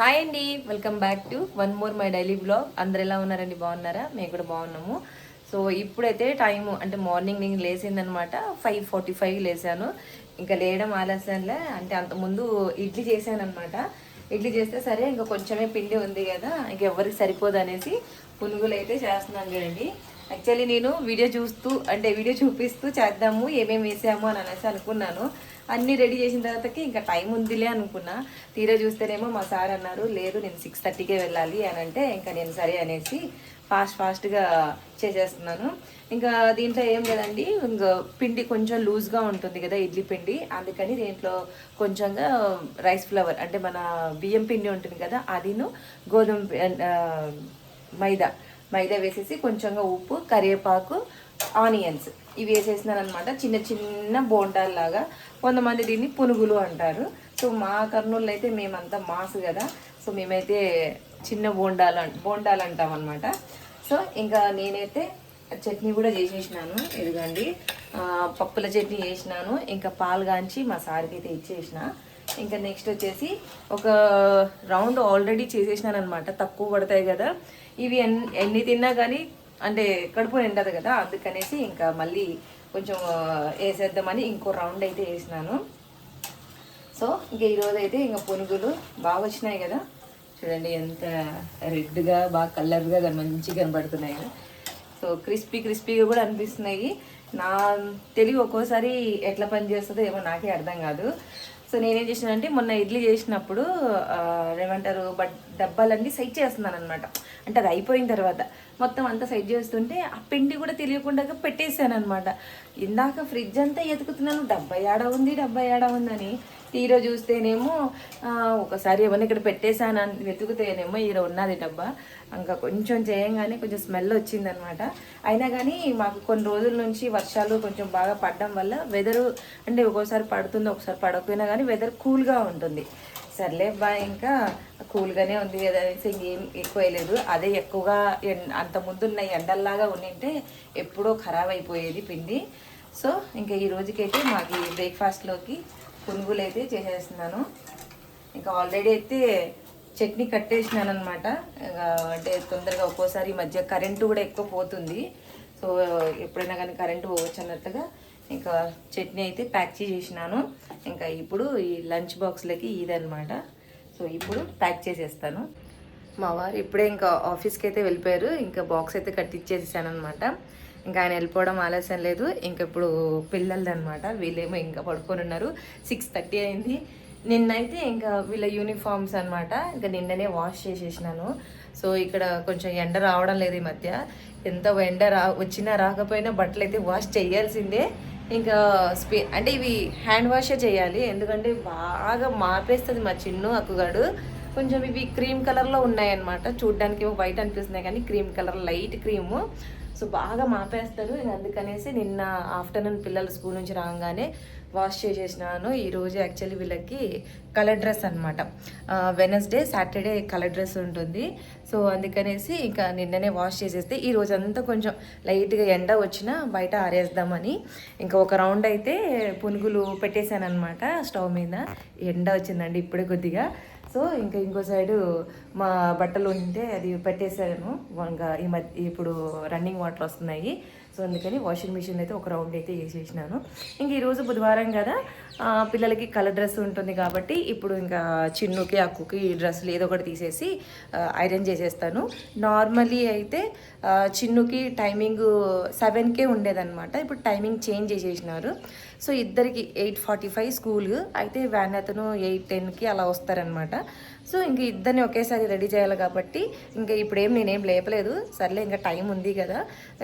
Hi అండి welcome back to one more my daily blog అందరు ఎలా ఉన్నారండి? బాగున్నారా? మేము కూడా బాగున్నాము. సో ఇప్పుడైతే టైం అంటే మార్నింగ్ నేను లేచిందనమాట ఫైవ్ ఫార్టీ ఫైవ్ లేసాను ఇంకా లేయడం ఆలస్యంలే. అంటే అంతకుముందు ఇడ్లీ చేశాను అనమాట ఇడ్లీ చేస్తే సరే ఇంకా కొంచెమే పిండి ఉంది కదా ఇంక ఎవరికి సరిపోదు అనేసి పునుగులు అయితే చేస్తున్నాను చూడండి. యాక్చువల్లీ నేను వీడియో చూస్తూ అంటే వీడియో చూపిస్తూ చేద్దాము ఏమేమి వేసాము అని అనేసి అనుకున్నాను. అన్నీ రెడీ చేసిన తర్వాతకి ఇంకా టైం ఉందిలే అనుకున్నా. తీరా చూస్తేనేమో మా సార్ అన్నారు లేదు నేను సిక్స్ థర్టీకే వెళ్ళాలి అని అంటే ఇంకా నేను సరే అనేసి ఫాస్ట్ ఫాస్ట్గా చేసేస్తున్నాను. ఇంకా దీంట్లో ఏం లేదండి ఇంకా పిండి కొంచెం లూజ్గా ఉంటుంది కదా ఇడ్లీ పిండి అందుకని దీంట్లో కొంచెంగా రైస్ ఫ్లవర్ అంటే మన బియ్యం పిండి ఉంటుంది కదా అదిను గోధుమ మైదా మైదా వేసేసి కొంచెంగా ఉప్పు కరివేపాకు ఆనియన్స్ ఇవి వేసేసినాను అనమాట చిన్న చిన్న బోండాల్లాగా కొంతమంది దీన్ని పునుగులు అంటారు. సో మా కర్నూలు అయితే మేమంతా మాసు కదా. సో మేమైతే చిన్న బోండాలు బోండాలు అంటాం అనమాట సో ఇంకా నేనైతే చట్నీ కూడా చేసేసినాను. ఎదుగండి పప్పుల చట్నీ చేసినాను. ఇంకా పాలు కాంచి మా సార్కి అయితే ఇచ్చేసిన. ఇంకా నెక్స్ట్ వచ్చేసి ఒక రౌండ్ ఆల్రెడీ చేసేసినాను అనమాట తక్కువ పడతాయి కదా. ఇవి ఎన్ని ఎన్ని తిన్నా కానీ అంటే కడుపు నిండదు కదా. అందుకనేసి ఇంకా మళ్ళీ కొంచెం వేసేద్దామని ఇంకో రౌండ్ అయితే వేసినాను. సో ఇంక ఈరోజు అయితే ఇంకా పునుగులు బాగా వచ్చినాయి కదా. చూడండి ఎంత రెడ్గా బాగా కలర్గా మంచిగా కనబడుతున్నాయి కదా. సో క్రిస్పీ క్రిస్పీగా కూడా అనిపిస్తున్నాయి. నా తెలివి ఒక్కోసారి ఎట్లా పనిచేస్తుందో ఏమో నాకే అర్థం కాదు. సో నేనేం చేసినానంటే మొన్న ఇడ్లీ చేసినప్పుడు ఏమంటారు బట్ డబ్బాలన్నీ సైడ్ చేస్తున్నాను అనమాట అంటే అది అయిపోయిన తర్వాత. మొత్తం అంతా సైడ్ చేస్తుంటే ఆ పిండి కూడా తెలియకుండా పెట్టేశాను అనమాట ఇందాక ఫ్రిడ్జ్ అంతా ఎతుకుతున్నాను డబ్బా ఏడ ఉంది డబ్బా ఏడ ఉందని. తీరో చూస్తేనేమో ఒకసారి ఏమన్నా ఇక్కడ పెట్టేశాను అని వెతుకుతేనేమో ఈడ ఉన్నది డబ్బా. ఇంకా కొంచెం చేయంగానే కొంచెం స్మెల్ వచ్చిందనమాట అయినా కానీ మాకు కొన్ని రోజుల నుంచి వర్షాలు కొంచెం బాగా పడడం వల్ల వెదరు అంటే ఒక్కోసారి పడుతుంది ఒకసారి పడకపోయినా కానీ వెదర్ కూల్గా ఉంటుంది. సర్లే బా ఇంకా కూల్గానే ఉంది కదా అనేసి ఇంకేం ఎక్కువ వేయలేదు. అదే ఎక్కువగా అంత ముందున్న ఎండల్లాగా ఉండింటే ఎప్పుడో ఖరాబ్ అయిపోయేది పిండి. సో ఇంకా ఈ రోజుకైతే మాకు ఈ బ్రేక్ఫాస్ట్లోకి పునుగులు అయితే చేసేస్తున్నాను. ఇంకా ఆల్రెడీ అయితే చట్నీ కట్టేసినాను అనమాట అంటే తొందరగా ఒక్కోసారి ఈ మధ్య కరెంటు కూడా ఎక్కువ పోతుంది. సో ఎప్పుడైనా కానీ కరెంటు పోవచ్చు అన్నట్టుగా ఇంకా చట్నీ అయితే ప్యాక్ చేసేసినాను. ఇంకా ఇప్పుడు ఈ లంచ్ బాక్స్లకి ఇదనమాట సో ఇప్పుడు ప్యాక్ చేసేస్తాను. మా వారు ఇప్పుడే ఇంకా ఆఫీస్కి అయితే వెళ్ళిపోయారు. ఇంకా బాక్స్ అయితే కట్టిచ్చేసేసాను అనమాట ఇంకా ఆయన వెళ్ళిపోవడం ఆలస్యం లేదు. ఇంకా ఇప్పుడు పిల్లలది అనమాట వీళ్ళేమో ఇంకా పడుకొని ఉన్నారు. సిక్స్ థర్టీ అయింది. నిన్నైతే ఇంకా వీళ్ళ యూనిఫామ్స్ అనమాట ఇంకా నిన్ననే వాష్ చేసేసినాను. సో ఇక్కడ కొంచెం ఎండ రావడం లేదు ఈ మధ్య. ఎంత ఎండ రా వచ్చినా రాకపోయినా బట్టలు అయితే వాష్ చేయాల్సిందే. ఇంకా స్పీ అంటే ఇవి హ్యాండ్ వాషే చేయాలి. ఎందుకంటే బాగా మాపేస్తుంది మా చిన్ను అక్కుగాడు. కొంచెం ఇవి క్రీమ్ కలర్లో ఉన్నాయన్నమాట. చూడ్డానికి ఏమో వైట్ అనిపిస్తున్నాయి కానీ cream colour light cream. So బాగా మాపేస్తారు. అందుకనేసి నిన్న ఆఫ్టర్నూన్ పిల్లలు స్కూల్ నుంచి రాగానే వాష్ చేసేసినాను. ఈరోజు యాక్చువల్లీ వీళ్ళకి కలర్ డ్రెస్ అనమాట వెనస్డే సాటర్డే కలర్ డ్రెస్ ఉంటుంది. సో అందుకనేసి ఇంకా నిన్ననే వాష్ చేసేస్తే ఈ అంతా కొంచెం లైట్గా ఎండ వచ్చినా బయట ఆరేద్దామని ఇంకా ఒక రౌండ్ అయితే పునుగులు పెట్టేశాను అనమాట స్టవ్ మీద. ఎండ వచ్చిందండి ఇప్పుడే కొద్దిగా. సో ఇంకా ఇంకో సైడు మా బట్టలు ఉంటే అది పెట్టేశాను. ఇంకా ఈ మధ్య ఇప్పుడు రన్నింగ్ వాటర్ వస్తున్నాయి. సో అందుకని వాషింగ్ మిషన్ అయితే ఒక రౌండ్ అయితే వేసేసినాను. ఇంక ఈరోజు బుధవారం కదా పిల్లలకి కలర్ డ్రెస్ ఉంటుంది కాబట్టి ఇప్పుడు ఇంకా చిన్నుకి అక్కుకి డ్రెస్సులు ఏదో ఒకటి తీసేసి ఐరన్ చేసేస్తాను. నార్మలీ అయితే చిన్నుకి టైమింగ్ సెవెన్కే ఉండేదన్నమాట. ఇప్పుడు టైమింగ్ చేంజ్ చేసేసినారు. సో ఇద్దరికి ఎయిట్ ఫార్టీ ఫైవ్ స్కూల్ అయితే వ్యాన్ అతను ఎయిట్ టెన్కి అలా వస్తారనమాట సో ఇంక ఇద్దరిని ఒకేసారి రెడీ చేయాలి కాబట్టి ఇంకా ఇప్పుడేం నేనేం లేపలేదు. సర్లే ఇంకా టైం ఉంది కదా.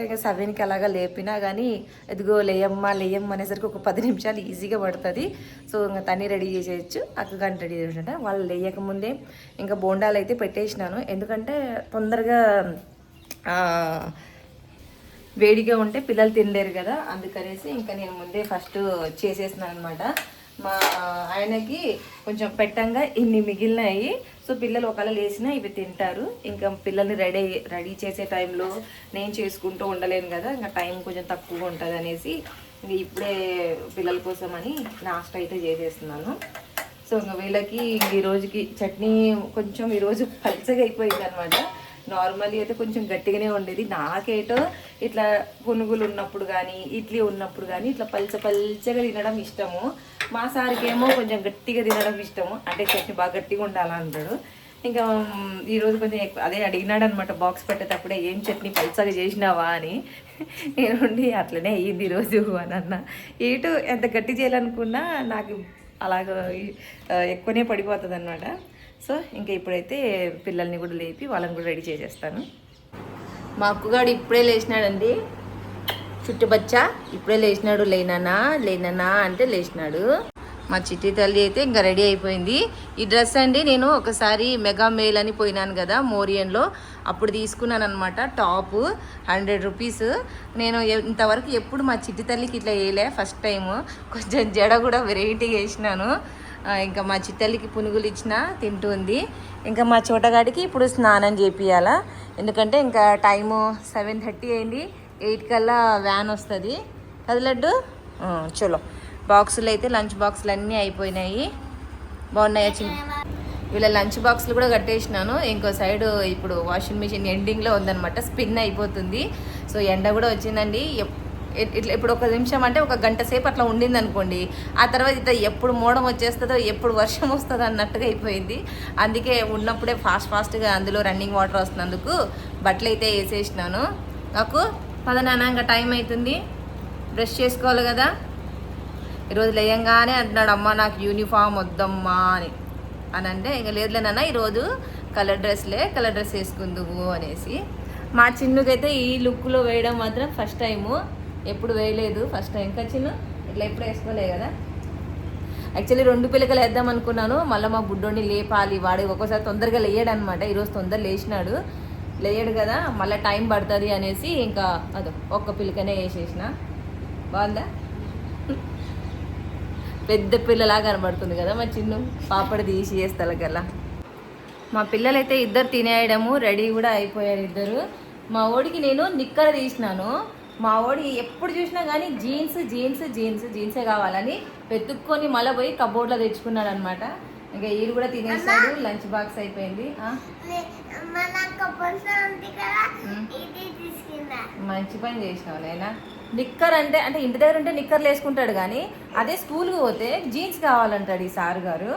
ఇంకా సెవెన్కి అలాగా లేపినా కానీ ఎదుగో లేయమ్మ లేయమ్మ అనేసరికి ఒక పది నిమిషాలు ఈజీగా పడుతుంది. సో ఇంకా తన్ని రెడీ చేసేయచ్చు అక్కగాని రెడీ చేసేట వాళ్ళు లేయకముందే ఇంకా బోండాలు అయితే పెట్టేసినాను. ఎందుకంటే తొందరగా వేడిగా ఉంటే పిల్లలు తినలేరు కదా. అందుకనేసి ఇంకా నేను ముందే ఫస్ట్ చేసేసినాను అనమాట మా ఆయనకి కొంచెం పెట్టంగా ఇన్ని మిగిలినాయి. సో పిల్లలు ఒకవేళ లేచినా ఇవి తింటారు. ఇంకా పిల్లల్ని రెడీ రెడీ చేసే టైంలో నేను చేసుకుంటూ ఉండలేను కదా. ఇంకా టైం కొంచెం తక్కువ ఉంటుంది అనేసి ఇప్పుడే పిల్లల కోసం అని నాస్ట్ అయితే చేసేస్తున్నాను. సో ఇంకా వీళ్ళకి ఈ రోజుకి చట్నీ కొంచెం ఈరోజు పల్చగా అయిపోయింది అనమాట నార్మల్లీ అయితే కొంచెం గట్టిగానే ఉండేది. నాకేటో ఇట్లా పునుగులు ఉన్నప్పుడు కానీ ఇడ్లీ ఉన్నప్పుడు కానీ ఇట్లా పల్చ పల్చగా తినడం ఇష్టము. మా సార్కి ఏమో కొంచెం గట్టిగా తినడం ఇష్టము. అంటే చట్నీ బాగా గట్టిగా ఉండాలంటాడు. ఇంకా ఈరోజు కొంచెం అదే అడిగినాడు అనమాట బాక్స్ పెట్టేటప్పుడే ఏం చట్నీ పల్చగా చేసినావా అని. నేను ఉండి అట్లనే అయ్యింది ఈరోజు అని అన్న. ఇటు ఎంత గట్టి చేయాలనుకున్నా నాకు అలాగ ఎక్కువనే పడిపోతుంది అనమాట సో ఇంకా ఇప్పుడైతే పిల్లల్ని కూడా లేపి వాళ్ళని కూడా రెడీ చేసేస్తాను. మా అక్కగాడు ఇప్పుడే లేచినాడండి. చుట్టుబచ్చా ఇప్పుడే లేచినాడు లేనన్నా లేనన్నా అంటే లేచినాడు. మా చిట్టి తల్లి అయితే ఇంకా రెడీ అయిపోయింది. ఈ డ్రెస్ అండి నేను ఒకసారి మెగా మేల్ అని పోయినాను కదా మోరియన్లో. అప్పుడు తీసుకున్నాను అనమాట టాప్ హండ్రెడ్ రూపీస్. నేను ఇంతవరకు ఎప్పుడు మా చిట్టి తల్లికి ఇట్లా వేయలే ఫస్ట్ టైము. కొంచెం జడ కూడా వెరైటీగా వేసినాను. ఇంకా మా చిట్టల్లికి పునుగులు ఇచ్చిన తింటుంది ఇంకా మా చోటగాడికి ఇప్పుడు స్నానం చేపియాలా ఎందుకంటే ఇంకా టైము సెవెన్ థర్టీ అయింది. ఎయిట్ కల్లా వ్యాన్ వస్తుంది. అది లడ్డు? చలో బాక్సులు అయితే లంచ్ బాక్సులు అన్నీ అయిపోయినాయి. బాగున్నాయా చిన్న? వీళ్ళ లంచ్ బాక్స్లు కూడా కట్టేసినాను. ఇంకో సైడ్ ఇప్పుడు వాషింగ్ మిషన్ ఎండింగ్లో ఉందన్నమాట. స్పిన్ అయిపోతుంది. సో ఎండ కూడా వచ్చిందండి. ఇట్లా ఇప్పుడు ఒక నిమిషం అంటే ఒక గంట సేపు అట్లా ఉండింది అనుకోండి ఆ తర్వాత ఇట్లా ఎప్పుడు మోడం వచ్చేస్తుందో ఎప్పుడు వర్షం వస్తుందో అన్నట్టుగా అయిపోయింది. అందుకే ఉన్నప్పుడే ఫాస్ట్ ఫాస్ట్గా అందులో రన్నింగ్ వాటర్ వస్తున్నందుకు బట్టలు అయితే వేసేసినాను. నాకు పదనాన్న ఇంకా టైం అవుతుంది బ్రష్ చేసుకోవాలి కదా. ఈరోజు లేయంగానే అంటున్నాడు అమ్మ నాకు యూనిఫామ్ వద్దమ్మా అని. అని అంటే ఇంకా లేదులేనన్నా ఈరోజు కలర్ డ్రెస్లే కలర్ డ్రెస్ వేసుకుందువు అనేసి. మా చిన్నుకైతే ఈ లుక్లో వేయడం మాత్రం ఫస్ట్ టైము ఎప్పుడు వేయలేదు ఫస్ట్ టైం ఇంకా చిన్ను ఇట్లా ఎప్పుడు వేసుకోలే కదా. యాక్చువల్లీ రెండు పిల్లకలు వేద్దాం అనుకున్నాను. మళ్ళీ మా బుడ్డోని లేపాలి. వాడు ఒక్కోసారి తొందరగా లేయడనమాట ఈరోజు తొందర లేచినాడు. లేయడు కదా మళ్ళీ టైం పడుతుంది అనేసి ఇంకా అదో ఒక్క పిల్లకనే వేసేసిన. బాగుందా? పెద్ద పిల్లలా కనబడుతుంది కదా మా చిన్ను పాపడి తీసి చేస్తాల గల మా పిల్లలైతే ఇద్దరు తినేయడము రెడీ కూడా అయిపోయారు ఇద్దరు. మా ఓడికి నేను నిక్కర తీసినాను. మా ఓడి ఎప్పుడు చూసినా కానీ జీన్స్ జీన్స్ జీన్స్ జీన్సే కావాలని వెతుక్కొని మళ్ళీ పోయి కబోర్డ్లో తెచ్చుకున్నాడు అనమాట ఇంకా ఈరు కూడా తినేసాడు లంచ్ బాక్స్ అయిపోయింది. మంచి పని చేసినావు నైనా. నిక్కర్ అంటే అంటే ఇంటి దగ్గర ఉంటే నిక్కర్లు వేసుకుంటాడు కానీ అదే స్కూల్కి పోతే జీన్స్ కావాలంటాడు ఈ సార్ గారు.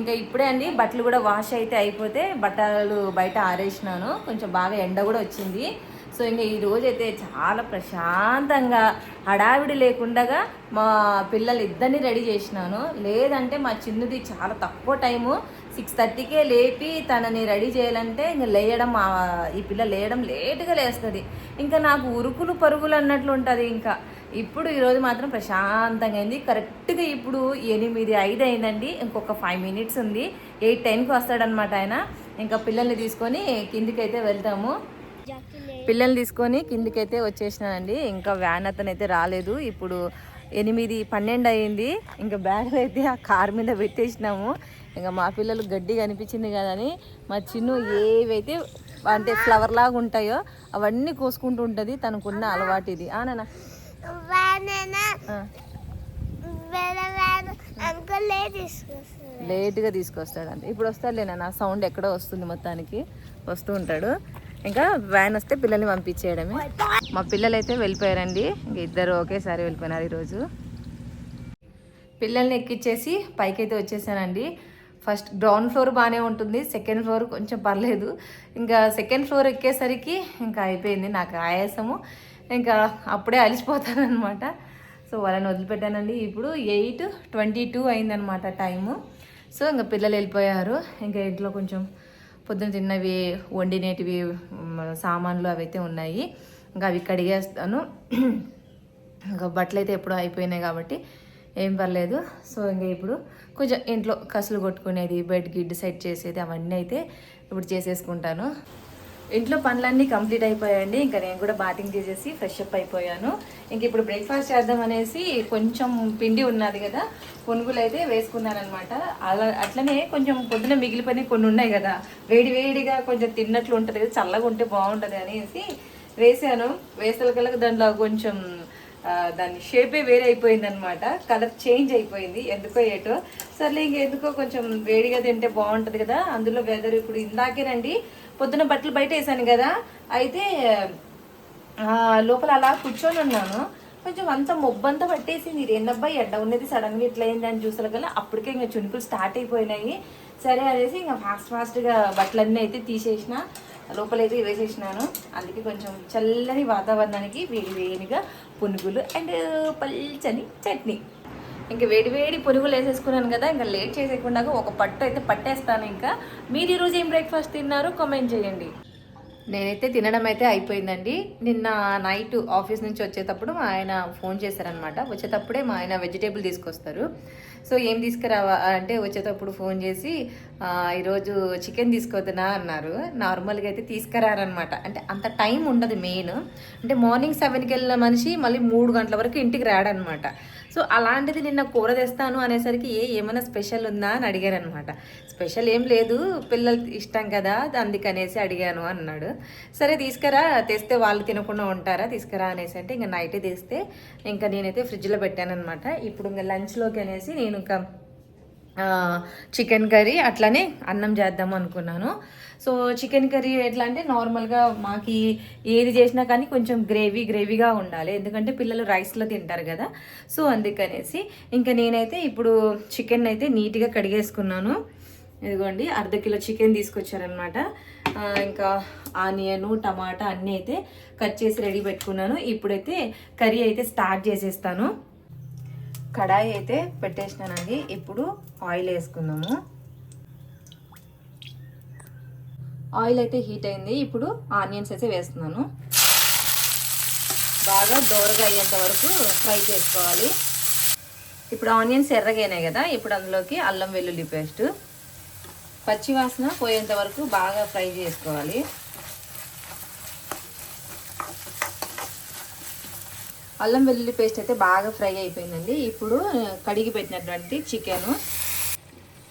ఇంకా ఇప్పుడే అండి బట్టలు కూడా వాష్ అయితే అయిపోతే బట్టలు బయట ఆరేసినాను. కొంచెం బాగా ఎండ కూడా వచ్చింది. సో ఇంకా ఈ రోజు అయితే చాలా ప్రశాంతంగా హడావిడి లేకుండా మా పిల్లలు ఇద్దరిని రెడీ చేసినాను. లేదంటే మా చిన్నది చాలా తక్కువ టైము. సిక్స్ థర్టీకే లేపి తనని రెడీ చేయాలంటే ఇంకా లేయడం ఈ పిల్ల లేయడం లేటుగా లేస్తుంది. ఇంకా నాకు ఉరుకులు పరుగులు అన్నట్లు ఉంటుంది ఇంకా. ఇప్పుడు ఈరోజు మాత్రం ప్రశాంతంగా అయింది. కరెక్ట్గా ఇప్పుడు ఎనిమిది ఐదు అయిందండి. ఇంకొక ఫైవ్ మినిట్స్ ఉంది. ఎయిట్ టెన్కి వస్తాడనమాట ఆయన. ఇంకా పిల్లల్ని తీసుకొని కిందికైతే వెళ్తాము. పిల్లల్ని తీసుకొని కిందికైతే వచ్చేసినానండి. ఇంకా వ్యాన్ అతనైతే రాలేదు. ఇప్పుడు ఎనిమిది పన్నెండు అయింది. ఇంకా బ్యాగ్ అయితే ఆ కార్ మీద పెట్టేసినాము. ఇంకా మా పిల్లలు గడ్డి కనిపించింది కదని మా చిన్ను ఏవైతే అంటే ఫ్లవర్ లాగా ఉంటాయో అవన్నీ కోసుకుంటూ ఉంటుంది. తనకున్న అలవాటు ఇది. ఆ నాన్న. వానైనా లేట్గా ఇప్పుడు వస్తాడులేనా నా సౌండ్ ఎక్కడో వస్తుంది మొత్తానికి. వస్తూ ఉంటాడు. ఇంకా వ్యాన్ వస్తే పిల్లల్ని పంపించేయడమే. మా పిల్లలు అయితే వెళ్ళిపోయారండి. ఇంక ఇద్దరు ఒకేసారి వెళ్ళిపోయినారు ఈరోజు. పిల్లల్ని ఎక్కిచ్చేసి పైకైతే వచ్చేసానండి. ఫస్ట్ గ్రౌండ్ ఫ్లోర్ బాగానే ఉంటుంది. సెకండ్ ఫ్లోర్ కొంచెం పర్లేదు. ఇంకా సెకండ్ ఫ్లోర్ ఎక్కేసరికి ఇంకా అయిపోయింది నాకు ఆయాసము. ఇంకా అప్పుడే అలిసిపోతాను అనమాట సో వాళ్ళని వదిలిపెట్టానండి. ఇప్పుడు ఎయిట్ ట్వంటీ టూ అయిందనమాట టైము. సో ఇంకా పిల్లలు వెళ్ళిపోయారు. ఇంకా ఇంట్లో కొంచెం పొద్దున తిన్నవి వండినేటివి సామాన్లు అవి అయితే ఉన్నాయి. ఇంకా అవి కడిగేస్తాను. ఇంకా బట్టలు అయితే ఎప్పుడో అయిపోయినాయి కాబట్టి ఏం పర్లేదు. సో ఇంకా ఇప్పుడు కొంచెం ఇంట్లో కసులు కొట్టుకునేది బెడ్ గిడ్ సెట్ చేసేది అవన్నీ అయితే ఇప్పుడు చేసేసుకుంటాను. ఇంట్లో పనులన్నీ కంప్లీట్ అయిపోయాయండి. ఇంకా నేను కూడా బాటింగ్ చేసేసి ఫ్రెష్ అప్ అయిపోయాను. ఇంక ఇప్పుడు బ్రేక్ఫాస్ట్ చేద్దాం అనేసి కొంచెం పిండి ఉన్నది కదా పునుగులు అయితే వేసుకున్నాను అనమాట అలా అట్లనే కొంచెం పొద్దున మిగిలిపోయిన కొన్ని ఉన్నాయి కదా వేడి వేడిగా కొంచెం తిన్నట్లు ఉంటుంది కదా చల్లగా ఉంటే బాగుంటుంది అనేసి వేసాను. వేసలకల్లా దాంట్లో కొంచెం దాని షేపే వేరే అయిపోయింది అనమాట కలర్ చేంజ్ అయిపోయింది ఎందుకో ఏటో. సర్లే ఇంకెందుకో కొంచెం వేడిగా తింటే బాగుంటుంది కదా అందులో వెదర్ ఇప్పుడు ఇందాకేనండి పొద్దున బట్టలు బయట వేసాను కదా. అయితే లోపల అలా కూర్చొని ఉన్నాను. కొంచెం అంత మొబ్బంతా పట్టేసింది. ఏందబ్బా ఎండ ఉన్నది సడన్గా ఇట్లా అయింది అని చూసారు కదా. అప్పటికే ఇంకా చునుకులు స్టార్ట్ అయిపోయినాయి. సరే అనేసి ఇంకా ఫాస్ట్ ఫాస్ట్గా బట్టలన్నీ అయితే తీసేసిన. లోపలైతే వేసేసినాను అందుకే కొంచెం చల్లని వాతావరణానికి వేడి వేడిగా పునుగులు అండ్ పల్చని చట్నీ. ఇంకా వేడివేడి పురుగులు వేసేసుకున్నాను కదా ఇంకా లేట్ చేసేయకుండా ఒక పట్టు అయితే పట్టేస్తాను ఇంకా. మీరు ఈరోజు ఏం బ్రేక్ఫాస్ట్ తిన్నారు? కామెంట్ చేయండి. నేనైతే తినడం అయితే అయిపోయిందండి. నిన్న నైట్ ఆఫీస్ నుంచి వచ్చేటప్పుడు మా ఆయన ఫోన్ చేశారనమాట వచ్చేటప్పుడే మా ఆయన వెజిటేబుల్ తీసుకొస్తారు. సో ఏం తీసుకురావా అంటే వచ్చేటప్పుడు ఫోన్ చేసి ఈరోజు చికెన్ తీసుకొద్దునా? అన్నారు. నార్మల్గా అయితే తీసుకురారనమాట అంటే అంత టైం ఉండదు మెయిన్. అంటే మార్నింగ్ సెవెన్కి వెళ్ళిన మనిషి మళ్ళీ మూడు గంటల వరకు ఇంటికి రాడనమాట సో అలాంటిది నిన్న కూర తెస్తాను అనేసరికి ఏ ఏమైనా స్పెషల్ ఉందా అని అడిగాను అనమాట స్పెషల్ ఏం లేదు పిల్లలు ఇష్టం కదా అందుకనేసి అడిగాను అన్నాడు. సరే తీసుకురా తెస్తే వాళ్ళు తినకుండా ఉంటారా తీసుకురా అనేసి అంటే ఇంకా నైట్ తెస్తే ఇంకా నేనైతే ఫ్రిడ్జ్లో పెట్టాను అనమాట ఇప్పుడు ఇంకా లంచ్లోకి అనేసి నేను ఇంకా చికెన్ కర్రీ అట్లనే అన్నం చేద్దాం అనుకున్నాను. సో చికెన్ కర్రీ ఎట్లా అంటే నార్మల్గా మాకి ఏది చేసినా కానీ కొంచెం గ్రేవీ గ్రేవీగా ఉండాలి. ఎందుకంటే పిల్లలు రైస్లో తింటారు కదా. సో అందుకనేసి ఇంకా నేనైతే ఇప్పుడు చికెన్ అయితే నీట్గా కడిగేసుకున్నాను. ఇదిగోండి అర్ధ కిలో చికెన్ తీసుకొచ్చారనమాట ఇంకా ఆనియన్ టమాటా అన్నీ అయితే కట్ చేసి రెడీ పెట్టుకున్నాను. ఇప్పుడైతే కర్రీ అయితే స్టార్ట్ చేసేస్తాను. కడాయి అయితే పెట్టేసినానండి. ఇప్పుడు ఆయిల్ వేసుకుందాము. ఆయిల్ అయితే హీట్ అయింది. ఇప్పుడు ఆనియన్స్ అయితే వేస్తున్నాను. బాగా దోరగా అయ్యేంత వరకు ఫ్రై చేసుకోవాలి. ఇప్పుడు ఆనియన్స్ ఎర్రగైనాయి కదా. ఇప్పుడు అందులోకి అల్లం వెల్లుల్లి పేస్ట్. పచ్చివాసన పోయేంత వరకు బాగా ఫ్రై చేసుకోవాలి. అల్లం వెల్లుల్లి పేస్ట్ అయితే బాగా ఫ్రై అయిపోయిందండి. ఇప్పుడు కడిగి పెట్టినటువంటి చికెను.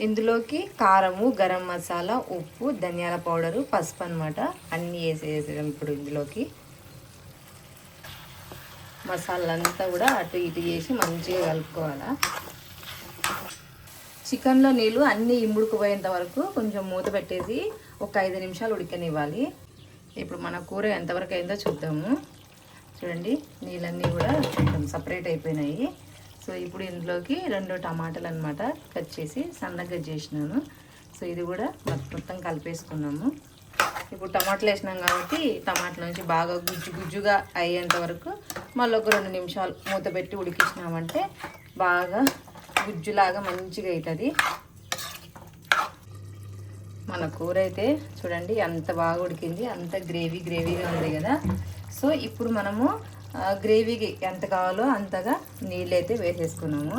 ఇందులోకి కారము గరం మసాలా ఉప్పు ధనియాల పౌడరు పసుపు అనమాట అన్నీ వేసేసాం ఇప్పుడు ఇందులోకి. మసాలంతా కూడా అటు ఇటు చేసి మంచిగా కలుపుకోవాలా. చికెన్లో నీళ్ళు అన్నీ ఇమ్ముడుకుపోయేంత వరకు కొంచెం మూత పెట్టేసి ఒక ఐదు నిమిషాలు ఉడకనివ్వాలి. ఇప్పుడు మన కూర ఎంతవరకు అయిందో చూద్దాము. చూడండి నీళ్ళన్నీ కూడా కొంచెం సపరేట్ అయిపోయినాయి. సో ఇప్పుడు ఇందులోకి రెండు టమాటాలు అనమాట కట్ చేసి సన్నగా చేసినాను. సో ఇది కూడా మొత్తం కలిపేసుకున్నాము. ఇప్పుడు టమాటాలు వేసినాం కాబట్టి టమాటాల నుంచి బాగా గుజ్జు గుజ్జుగా అయ్యేంత వరకు మళ్ళీ ఒక రెండు నిమిషాలు మూత పెట్టి ఉడికించినామంటే బాగా గుజ్జులాగా మంచిగా అవుతుంది మన కూర అయితే చూడండి ఎంత బాగా ఉడికింది అంత గ్రేవీ గ్రేవీగా ఉంది కదా. సో ఇప్పుడు మనము గ్రేవీకి ఎంత కావాలో అంతగా నీళ్ళు అయితే వేసేసుకున్నాము.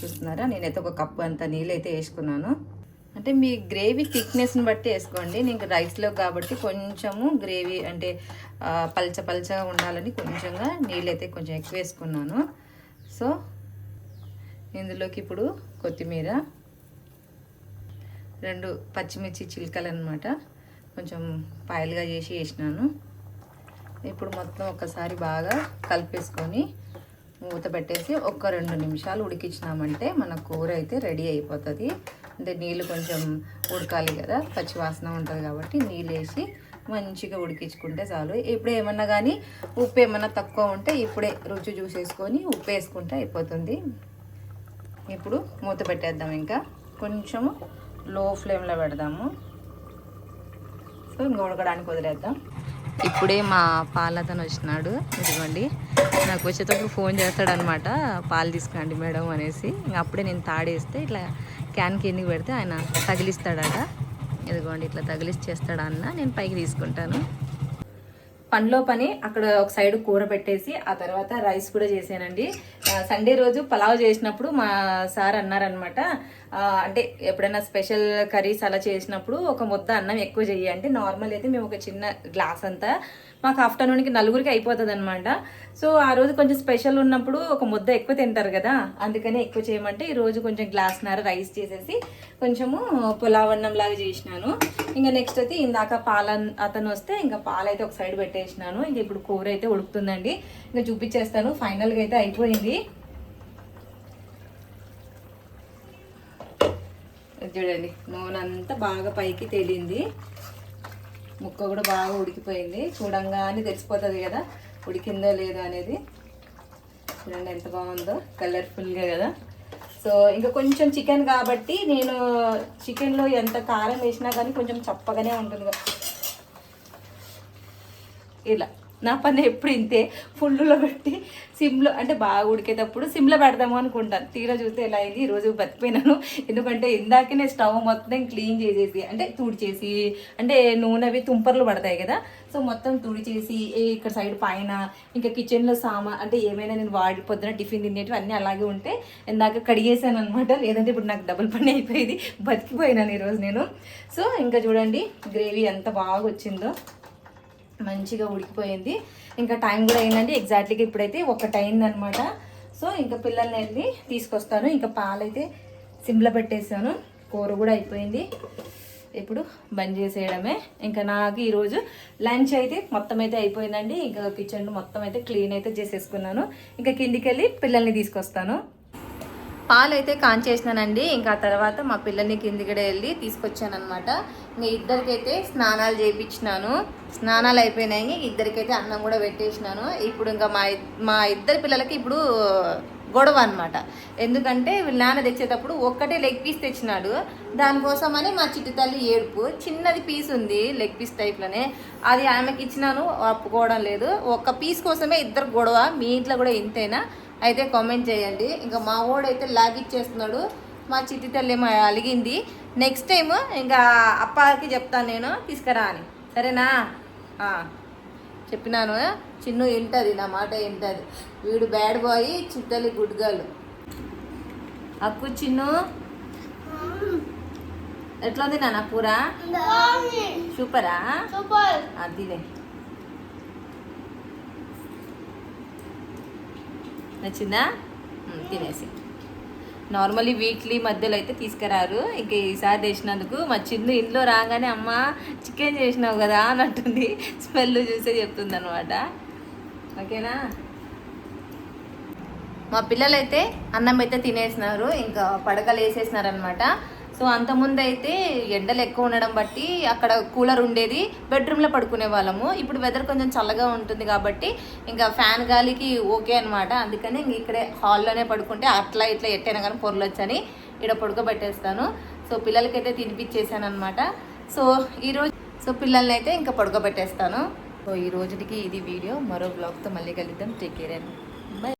చూస్తున్నారా? నేనైతే ఒక కప్పు అంత నీళ్ళు అయితే వేసుకున్నాను. అంటే మీ గ్రేవీ థిక్నెస్ని బట్టి వేసుకోండి. నేను రైస్లో కాబట్టి కొంచెము గ్రేవీ అంటే పల్చ పల్చగా ఉండాలని కొంచెంగా నీళ్ళు అయితే కొంచెం ఎక్కువ వేసుకున్నాను. సో ఇందులోకి ఇప్పుడు కొత్తిమీర రెండు పచ్చిమిర్చి చిలకలు అనమాట కొంచెం పాయలుగా చేసి వేసినాను. ఇప్పుడు మొత్తం ఒకసారి బాగా కలిపేసుకొని మూత పెట్టేసి ఒక రెండు నిమిషాలు ఉడికించినామంటే మన కూర అయితే రెడీ అయిపోతుంది. అంటే నీళ్ళు కొంచెం ఉడకాలి కదా పచ్చివాసన ఉంటుంది కాబట్టి నీళ్ళు వేసి మంచిగా ఉడికించుకుంటే చాలు. ఇప్పుడు ఏమన్నా కానీ ఉప్పు ఏమన్నా తక్కువ ఉంటే ఇప్పుడే రుచి చూసేసుకొని ఉప్పు వేసుకుంటే అయిపోతుంది. ఇప్పుడు మూత పెట్టేద్దాం ఇంకా. కొంచెము లో ఫ్లేమ్లో పెడదాము. సో ఇంకా ఉడకడానికి వదిలేద్దాం. ఇప్పుడే మా పాలతను వచ్చినాడు. ఇదిగోండి నాకు వచ్చేటప్పుడు ఫోన్ చేస్తాడనమాట. పాలు తీసుకురండి మేడం అనేసి. ఇంకా అప్పుడే నేను తాడేస్తే ఇట్లా క్యాన్ కిందికి పెడితే ఆయన తగిలిస్తాడట. ఇదిగోండి ఇట్లా తగిలిచ్చేస్తాడా అన్న నేను పైకి తీసుకుంటాను. పనిలో పని అక్కడ ఒక సైడ్ కూర పెట్టేసి ఆ తర్వాత రైస్ కూడా చేశానండి. సండే రోజు పలావ్ చేసినప్పుడు మా సార్ అన్నారనమాట అంటే ఎప్పుడైనా స్పెషల్ కర్రీస్ అలా చేసినప్పుడు ఒక ముద్ద అన్నం ఎక్కువ చెయ్యి అంటే నార్మల్ అయితే మేము ఒక చిన్న గ్లాస్ అంతా మాకు ఆఫ్టర్నూన్కి నలుగురికి అయిపోతుంది అనమాట సో ఆ రోజు కొంచెం స్పెషల్ ఉన్నప్పుడు ఒక ముద్ద ఎక్కువ తింటారు కదా అందుకనే ఎక్కువ చేయమంటే ఈ రోజు కొంచెం గ్లాస్ నార రైస్ చేసేసి కొంచెము పులావ్ అన్నం లాగా చేసినాను. ఇంకా నెక్స్ట్ అయితే ఇందాక పాల అతను వస్తే ఇంకా పాలు అయితే ఒక సైడ్ పెట్టేసినాను. ఇంకా ఇప్పుడు కూర అయితే ఉడుకుతుందండి. ఇంకా చూపించేస్తాను ఫైనల్గా అయితే అయిపోయింది ఇది చూడండి నూనె అంతా బాగా పైకి తేలింది. ముక్క కూడా బాగా ఉడికిపోయింది. చూడంగానే తెలిసిపోతుంది కదా ఉడికిందో లేదో అనేది. చూడండి ఎంత బాగుందో కలర్ఫుల్గా కదా. సో ఇంకా కొంచెం చికెన్ కాబట్టి నేను చికెన్లో ఎంత కారం వేసినా కానీ కొంచెం చప్పగానే ఉంటుంది కదా. ఇలా. నా పని ఎప్పుడు ఇంతే. ఫుల్లో పెట్టి సిమ్లో అంటే బాగా ఉడికేటప్పుడు సిమ్లో పెడదాము అనుకుంటాను. తీరా చూస్తే ఎలా అయింది? ఈరోజు బతికిపోయినాను. ఎందుకంటే ఇందాకనే స్టవ్ మొత్తం క్లీన్ చేసేసి అంటే తుడిచేసి అంటే నూనె అవి తుంపర్లు పడతాయి కదా. సో మొత్తం తుడిచేసి ఏ ఇక్కడ సైడ్ పైన ఇంకా కిచెన్లో సామా అంటే ఏమైనా నేను వాడి పొద్దున టిఫిన్ తినేటివి అన్నీ అలాగే ఉంటే ఇందాక కడిగేసాను అనమాట లేదంటే ఇప్పుడు నాకు డబుల్ పని అయిపోయేది. బతికిపోయినాను ఈరోజు నేను. సో ఇంకా చూడండి గ్రేవీ ఎంత బాగా వచ్చిందో. మంచిగా ఉడికిపోయింది. ఇంకా టైం కూడా అయిందండి. ఎగ్జాక్ట్లీగా ఇప్పుడైతే ఒకటి అయిందనమాట సో ఇంకా పిల్లల్ని వెళ్ళి తీసుకొస్తాను. ఇంకా పాలైతే సిమ్లో పెట్టేసాను కూర కూడా అయిపోయింది. ఇప్పుడు బంద్ చేసేయడమే. ఇంకా నాకు ఈరోజు లంచ్ అయితే మొత్తం అయితే అయిపోయిందండి. ఇంకా కిచెన్ మొత్తం అయితే క్లీన్ అయితే చేసేసుకున్నాను. ఇంకా కిందికి వెళ్ళి పిల్లల్ని తీసుకొస్తాను. పాలు అయితే కాంచేసినానండి ఇంకా తర్వాత మా పిల్లల్ని కిందికి వెళ్ళి తీసుకొచ్చానమాట మీ ఇంకా ఇద్దరికైతే స్నానాలు చేయించినాను స్నానాలు అయిపోయినాయి. ఇద్దరికైతే అన్నం కూడా పెట్టేసినాను. ఇప్పుడు ఇంకా మా మా ఇద్దరు పిల్లలకి ఇప్పుడు గొడవ అనమాట ఎందుకంటే వీళ్ళ నాన్న తెచ్చేటప్పుడు ఒక్కటే లెగ్ పీస్ తెచ్చినాడు. దానికోసమని మా చిట్టి తల్లి ఏడుపు. చిన్నది పీస్ ఉంది లెగ్ పీస్ టైప్లోనే. అది ఆమెకి ఇచ్చినాను ఒప్పుకోవడం లేదు. ఒక్క పీస్ కోసమే ఇద్దరు గొడవ. మీ ఇంట్లో కూడా ఇంతేనా? అయితే కామెంట్ చేయండి. ఇంకా మా వాడైతే లాగిచ్చేస్తున్నాడు మా చిట్టి తల్లి అలిగింది. నెక్స్ట్ టైం ఇంకా అప్పకి చెప్తాను నేను. తీసుకురా అని. సరేనా? చెప్పినాను. చిన్ను వింటది నా మాట వింటది వీడు బ్యాడ్ బాయ్ చిట్టలి గుడ్ గర్ల్ అక్కు చిన్ను? ఎట్లా ఉంది నాన్న కూర? సూపరా? సూపర్. నచ్చిందా? తినేసి. నార్మల్లీ వీక్లీ మధ్యలో అయితే తీసుకురారు. ఇంక ఈసారి చేసినందుకు మా చిన్ను ఇంట్లో రాగానే అమ్మ చికెన్ చేసినావు కదా అన్నట్టుంది. స్మెల్ చూసే చెప్తుంది అనమాట ఓకేనా? మా పిల్లలైతే అన్నం అయితే తినేసినారు. ఇంకా పడకలు వేసేసినారనమాట సో అంతకుముందు అయితే ఎండలు ఎక్కువ ఉండడం బట్టి అక్కడ కూలర్ ఉండేది బెడ్రూమ్లో పడుకునే వాళ్ళము. ఇప్పుడు వెదర్ కొంచెం చల్లగా ఉంటుంది కాబట్టి ఇంకా ఫ్యాన్ గాలికి ఓకే అనమాట అందుకని ఇంక ఇక్కడే హాల్లోనే పడుకుంటే అట్లా ఇట్లా ఎట్టైనా కానీ పొరలొచ్చని ఇక్కడ పడుకోబెట్టేస్తాను. సో పిల్లలకైతే తినిపించేసాను అనమాట సో ఈరోజు సో పిల్లల్ని అయితే ఇంకా పడుకోబెట్టేస్తాను. సో ఈ రోజుకి ఇది వీడియో. మరో బ్లాగ్తో మళ్ళీ కలుద్దాం. Take care and